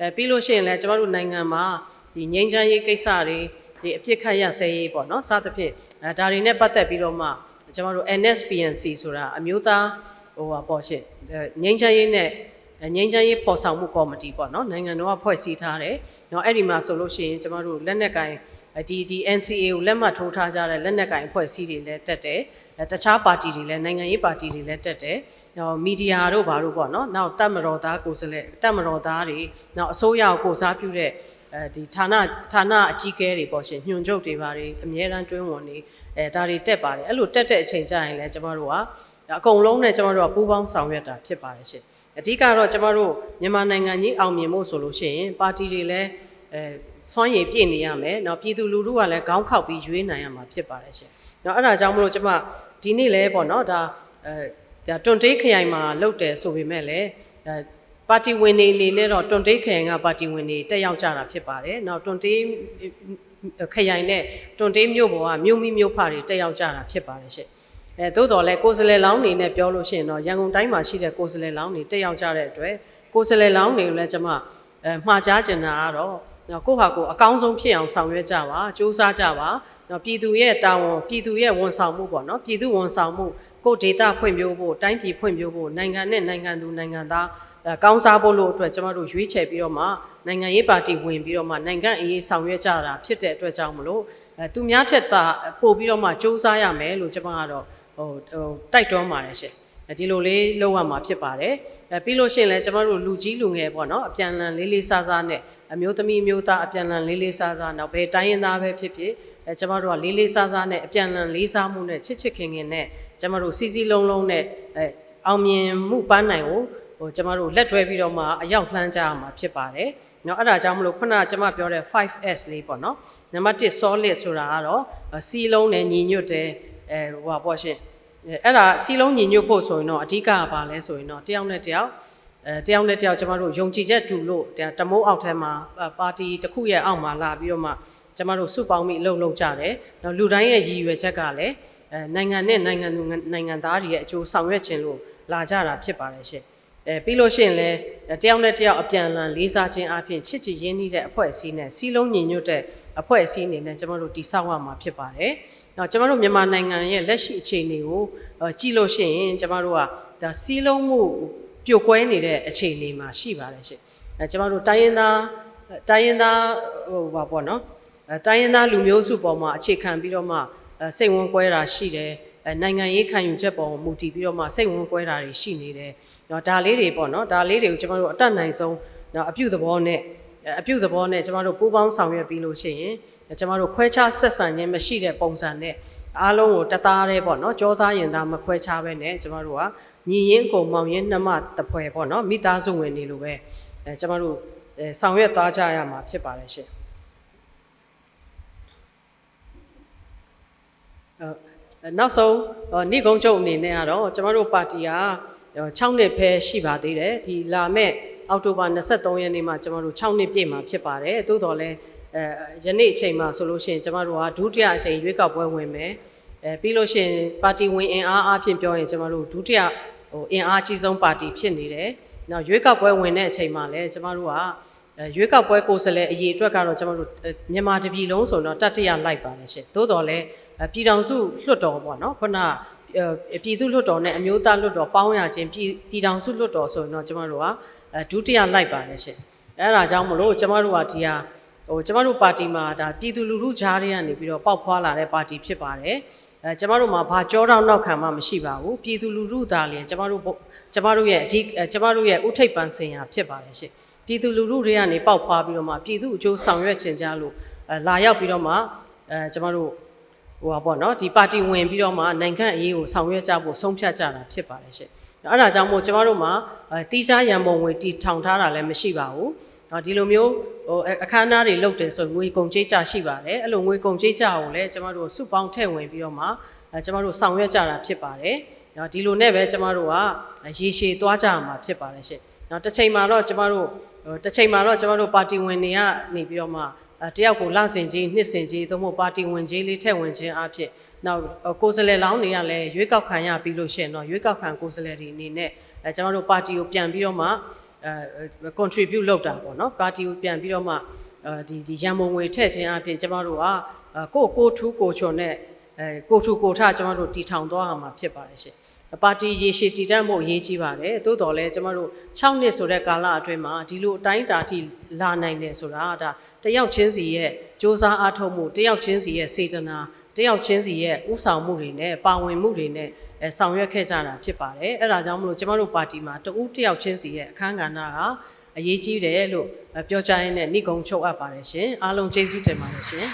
အဲပြီးလို့ရှိရင်လည်းကျမတို့နိုင်ငံမှာဒီငြိမ်းချမ်းရေးကိစ္စတွေဒီအပြစ်ခတ်ရဆဲရေးပေါ့နော်စသဖြင့်အဲဒါတွေနဲ့ပတ်သက်ပြီးတော့မှကျမတို့ NSPNC ဆိုတာအမျိုးသားဟိုပါပေါ့ရှင်အဲငြိမ်းချမ်းရေးနဲ့အဲငြိမ်းချမ်းရေးပေါ်ဆောင်မှုကော်မတီပေါ့နော်နိုင်ငံတော်ကဖွဲ့စည်းထားတယ်။နော်အဲ့ဒီမှာဆိုလို့ရှိရင်ကျမတို့လက်နက်ကင် ဒီဒီ NCA ကိုလက်မှတ်ထိုးထားကြတဲ့လက်နက်ကင်အဖွဲ့အစည်းတွေလည်းတက်တယ်။အဲတခြားပါတီတွေလည်းနိုင်ငံရေးပါတီတွေလည်းတက်တယ်။နော်မီဒီယာတို့ဘာတို့ပေါ့နော်။နောက်တပ်မတော်သားကိုယ်စားလှယ်တပ်မတော်သားတွေနောက်အစိုးရကိုကိုစားပြုတဲ့အဲဒီဌာနဌာနအကြီးအကဲတွေပေါ့ရှင်ညွှန်ချုပ်တွေဘာတွေအမြဲတမ်းတွင်းဝင်နေအဲဒါတွေတက်ပါတယ်အဲ့လိုတက်တဲ့အချိန်ကျရင်လည်းကျမတို့ကအကုန်လုံးနဲ့ကျမတို့ကပူးပေါင်းဆောင်ရွက်တာဖြစ်ပါတယ်ရှင်အဓိကတော့ကျမတို့မြန်မာနိုင်ငံကြီးအောင်မြင်ဖို့ဆိုလို့ရှိရင်ပါတီတွေလည်း အဲစွမ်းရည်ပြည့်နေရမယ်။နောက်ပြည်သူလူထုကလည်းခေါင်းခေါက်ပြီးရွေးနိုင်ရမှာဖြစ်ပါတယ်ရှင်။နောက်အဲ့ဒါကြောင့်မလို့ကျွန်မဒီနေ့လဲပေါ့နော်ဒါအဲတွန်တေးခရိုင်မှာလုပ်တယ်ဆိုပေမဲ့လည်းပါတီဝင်တွေအနေနဲ့တော့တွန်တေးခရိုင်ကပါတီဝင်တွေတက်ရောက်ကြတာဖြစ်ပါတယ်။နောက်တွန်တေးခရိုင်နဲ့တွန်တေးမြို့ပေါ်ကမြို့မိမြို့ဖတွေတက်ရောက်ကြတာဖြစ်ပါတယ်ရှင်။အဲသို့တော်လဲကိုယ်စလဲလောင်းနေနဲ့ပြောလို့ရှိရင်တော့ရန်ကုန်တိုင်းမှာရှိတဲ့ကိုယ်စလဲလောင်းတွေတက်ရောက်ကြတဲ့အတွက်ကိုယ်စလဲလောင်းတွေကိုလည်းကျွန်မအဲမှားကြားကျင်တာကတော့ နော်ကိုယ့်ဟာကိုယ်အကောင်းဆုံးဖြစ်အောင်ဆောင်ရွက်ကြပါစူးစမ်းကြပါနော်ပြည်သူရဲ့တာဝန်ပြည်သူရဲ့ဝန်ဆောင်မှုပေါ့နော်ပြည်သူဝန်ဆောင်မှုကိုယ်ဒေတာဖွံ့ဖြိုးဖို့တိုင်းပြည်ဖွံ့ဖြိုးဖို့နိုင်ငံနဲ့နိုင်ငံသူနိုင်ငံသားအဲကောင်းစားဖို့လို့အတွက်ကျမတို့ရွေးချယ်ပြီးတော့မှနိုင်ငံရေးပါတီဝင်ပြီးတော့မှနိုင်ငံအရေးဆောင်ရွက်ကြတာဖြစ်တဲ့အတွက်ကြောင့်မလို့အဲသူများထက်သာပို့ပြီးတော့မှစူးစမ်းရမယ်လို့ကျမကတော့ဟိုဟိုတိုက်တွန်းပါတယ်ရှင်ဒီလိုလေးလုပ်ရမှာဖြစ်ပါတယ်အဲပြီးလို့ရှိရင်လည်းကျမတို့လူကြီးလူငယ်ပေါ့နော်အပြန်အလှန်လေးလေးစားစားနဲ့ အမျိုးသမီးမျိုးသားအပြန်အလှန်လေးလေးစားစားနောက်ဘယ်တိုင်းရင်းသားပဲဖြစ်ဖြစ်အဲကျမတို့ကလေးလေးစားစားနဲ့အပြန်အလှန်လေးစားမှုနဲ့ချစ်ချစ်ခင်ခင်နဲ့ကျမတို့စီစီလုံးလုံးနဲ့အဲအောင်မြင်မှုပန်းနိုင်ကိုဟိုကျမတို့လက်တွဲပြီးတော့မှအရောက်လှမ်းကြရမှာဖြစ်ပါတယ်။နော်အဲ့ဒါကြောင့်မလို့ခုနကကျမပြောတဲ့ 5S လေးပေါ့နော်။နံပါတ်1 solid ဆိုတာကတော့စီလုံးနဲ့ညီညွတ်တဲ့အဲဟိုပါပေါ့ရှင်။အဲ့ဒါစီလုံးညီညွတ်ဖို့ဆိုရင်တော့အဓိကကဘာလဲဆိုရင်တော့တယောက်နဲ့တယောက် အဲတယောက်နဲ့တယောက်ကျမတို့ယုံကြည်ချက်တူလို့တမိုးအောက်ထဲမှာပါတီတစ်ခုရဲ့အောက်မှာလာပြီးတော့မှကျမတို့စုပေါင်းပြီးအလုပ်လုပ်ကြတယ်။နောက်လူတိုင်းရဲ့ရည်ရွယ်ချက်ကလည်းအဲနိုင်ငံနဲ့နိုင်ငံသူနိုင်ငံသားတွေရဲ့အကျိုးဆောင်ရွက်ခြင်းလို့လာကြတာဖြစ်ပါတယ်ရှင်။အဲပြီးလို့ရှိရင်လည်းတယောက်နဲ့တယောက်အပြန်အလှန်လေးစားခြင်းအပြင်ချစ်ချစ်ရင်းနှီးတဲ့အဖွဲ့အစည်းနဲ့စီးလုံးညီညွတ်တဲ့အဖွဲ့အစည်းအနေနဲ့ကျမတို့တည်ဆောက်ရမှာဖြစ်ပါတယ်။နောက်ကျမတို့မြန်မာနိုင်ငံရဲ့လက်ရှိအခြေအနေကိုကြည့်လို့ရှိရင်ကျမတို့ကဒါစီးလုံးမှု ပြိုကွဲနေတဲ့အခြေအနေမှာရှိပါတယ်ရှင်။အဲကျမတို့တိုင်းရင်းသားတိုင်းရင်းသားဟိုပါပေါ့နော်။အဲတိုင်းရင်းသားလူမျိုးစုပေါ်မှာအခြေခံပြီးတော့မှစိတ်ဝင်ကွဲတာရှိတယ်။အဲနိုင်ငံရေးခံယူချက်ပေါ်မူတည်ပြီးတော့မှစိတ်ဝင်ကွဲတာတွေရှိနေတယ်။နော်ဒါလေးတွေပေါ့နော်ဒါလေးတွေကိုကျမတို့အတက်နိုင်ဆုံးနော်အပြုသဘောနဲ့အပြုသဘောနဲ့ကျမတို့ပူးပေါင်းဆောင်ရွက်ပြီးလို့ရှိရင်ကျမတို့ခွဲခြားဆက်ဆံခြင်းမရှိတဲ့ပုံစံနဲ့အားလုံးကိုတသားတည်းပေါ့နော်ကြောသားရင်သားမခွဲခြားပဲနဲ့ကျမတို့က ညီရင်အကုန်မောင်ရင်နှမတပွဲပေါ့နော်မိသားစုဝင်နေလို့ပဲအဲကျမတို့ဆောင်ရွက်သွားကြရမှာဖြစ်ပါတယ်ရှင်အဲနောက်ဆုံးနေကုန်းချုပ်အနေနဲ့ကတော့ကျမတို့ပါတီက6နှစ်ဖဲရှိပါသေးတယ်ဒီလာမဲ့အောက်တိုဘာ23ရက်နေ့မှာကျမတို့6နှစ်ပြည့်မှာဖြစ်ပါတယ်သို့တော်လည်းအဲယနေ့အချိန်မှာဆိုလို့ရှိရင်ကျမတို့ကဒုတိယအချိန်ရွေးကောက်ပွဲဝင်မယ်အဲပြီးလို့ရှိရင်ပါတီဝင်အင်အားအဖြစ်ပြောရင်ကျမတို့ဒုတိယ ဟိုအင်အားကြီးဆုံးပါတီဖြစ်နေတယ်နောက်ရွေးကောက်ပွဲဝင်တဲ့အချိန်မှာလည်းကျမတို့ကရွေးကောက်ပွဲကိုယ်စားလှယ်အရေးအတွက်ကတော့ကျမတို့မြန်မာတပြည်လုံးဆိုတော့တတိယလိုက်ပါတယ်ရှင်သို့တော်လည်းပြည်ထောင်စုလွှတ်တော်ပေါ့နော်ခုနပြည်သူ့လွှတ်တော်နဲ့အမျိုးသားလွှတ်တော်ပေါင်းရခြင်းပြည်ပြည်ထောင်စုလွှတ်တော်ဆိုရင်တော့ကျမတို့ကဒုတိယလိုက်ပါတယ်ရှင်အဲဒါကြောင့်မလို့ကျမတို့ကဒီဟာဟိုကျမတို့ပါတီမှာဒါပြည်သူလူထုကြားတွေကနေပြီးတော့ပေါက်ဖွာလာတဲ့ပါတီဖြစ်ပါတယ် အဲကျမတို့မှာဘာကြောတောင်းနောက်ခံမှမရှိပါဘူးပြည်သူလူထုသားလျင်ကျမတို့ကျမတို့ရဲ့အဓိကျမတို့ရဲ့ဥထိပ်ပန်စင်ရာဖြစ်ပါတယ်ရှင်ပြည်သူလူထုတွေကနေပေါက်ဖွာပြီးတော့မှပြည်သူအကျိုးဆောင်ရွက်ခြင်းကြလို့လာရောက်ပြီးတော့မှအဲကျမတို့ဟိုပါပေါ့နော်ဒီပါတီဝင်ပြီးတော့မှနိုင်ငံအရေးကိုဆောင်ရွက်ကြဖို့ဆုံးဖြတ်ကြတာဖြစ်ပါတယ်ရှင်အဲ့ဒါကြောင့်မို့ကျမတို့မှာတီးခြားရန်ပုံငွေတီထောင်ထားတာလည်းမရှိပါဘူး။ နော်ဒီလိုမျိုးဟိုအခမ်းအနားတွေလုပ်တယ်ဆိုငွေကုန်ကြေးကြရှိပါတယ်။အဲ့လိုငွေကုန်ကြေးကြကိုလည်းကျမတို့စုပေါင်းထည့်ဝင်ပြီးတော့မှအဲကျမတို့ဆောင်ရွက်ကြတာဖြစ်ပါတယ်။နော်ဒီလိုနဲ့ပဲကျမတို့ကရေရှည်သွားကြမှာဖြစ်ပါတယ်ရှင်။နော်တစ်ချိန်မှာတော့ကျမတို့တစ်ချိန်မှာတော့ကျမတို့ပါတီဝင်တွေကနေပြီးတော့မှတယောက်ကိုလဆင်ကြီးနှစ်ဆင်ကြီးသို့မဟုတ်ပါတီဝင်ကြီးလေးထည့်ဝင်ခြင်းအဖြစ်နောက်ကိုယ်စားလှယ်လောင်းတွေကလည်းရွေးကောက်ခံရပြီးလို့ရှိရင်တော့ရွေးကောက်ခံကိုယ်စားလှယ်တွေအနေနဲ့အဲကျွန်တော်တို့ပါတီကိုပြန်ပြီးတော့မှအဲအဲ contribute လုပ်တာပေါ့နော်ပါတီကိုပြန်ပြီးတော့မှအဲဒီဒီရန်ပုံငွေထည့်ခြင်းအပြင်ကျမတို့ကအဲကိုယ့်ကိုယ်ထူးကိုယ်ချွန်နဲ့အဲကိုယ်ထူးကိုယ်ထကျမတို့တီထောင်သွားရမှာဖြစ်ပါတယ်ရှင်ပါတီရေရှည်တည်တံ့ဖို့အရေးကြီးပါတယ်သို့တော်လည်းကျမတို့6နှစ်ဆိုတဲ့ကာလအတွင်းမှာဒီလိုအတိုင်းအတာထိလာနိုင်တယ်ဆိုတာဒါတယောက်ချင်းစီရဲ့စ조사အားထုတ်မှုတယောက်ချင်းစီရဲ့စေတနာ တယောက်ချင်းစီရဲ့ဥဆောင်မှုတွေနဲ့ပါဝင်မှုတွေနဲ့အဲဆောင်ရွက်ခဲ့ကြတာဖြစ်ပါတယ်အဲ့ဒါကြောင့်မလို့ကျမတို့ပါတီမှာတဦးတယောက်ချင်းစီရဲ့အခမ်းကဏ္ဍကအရေးကြီးတယ်လို့ပြောကြားရင်းနဲ့နှိကုံချုပ်အပ်ပါတယ်ရှင်အားလုံးကျေးဇူးတင်ပါတယ်ရှင်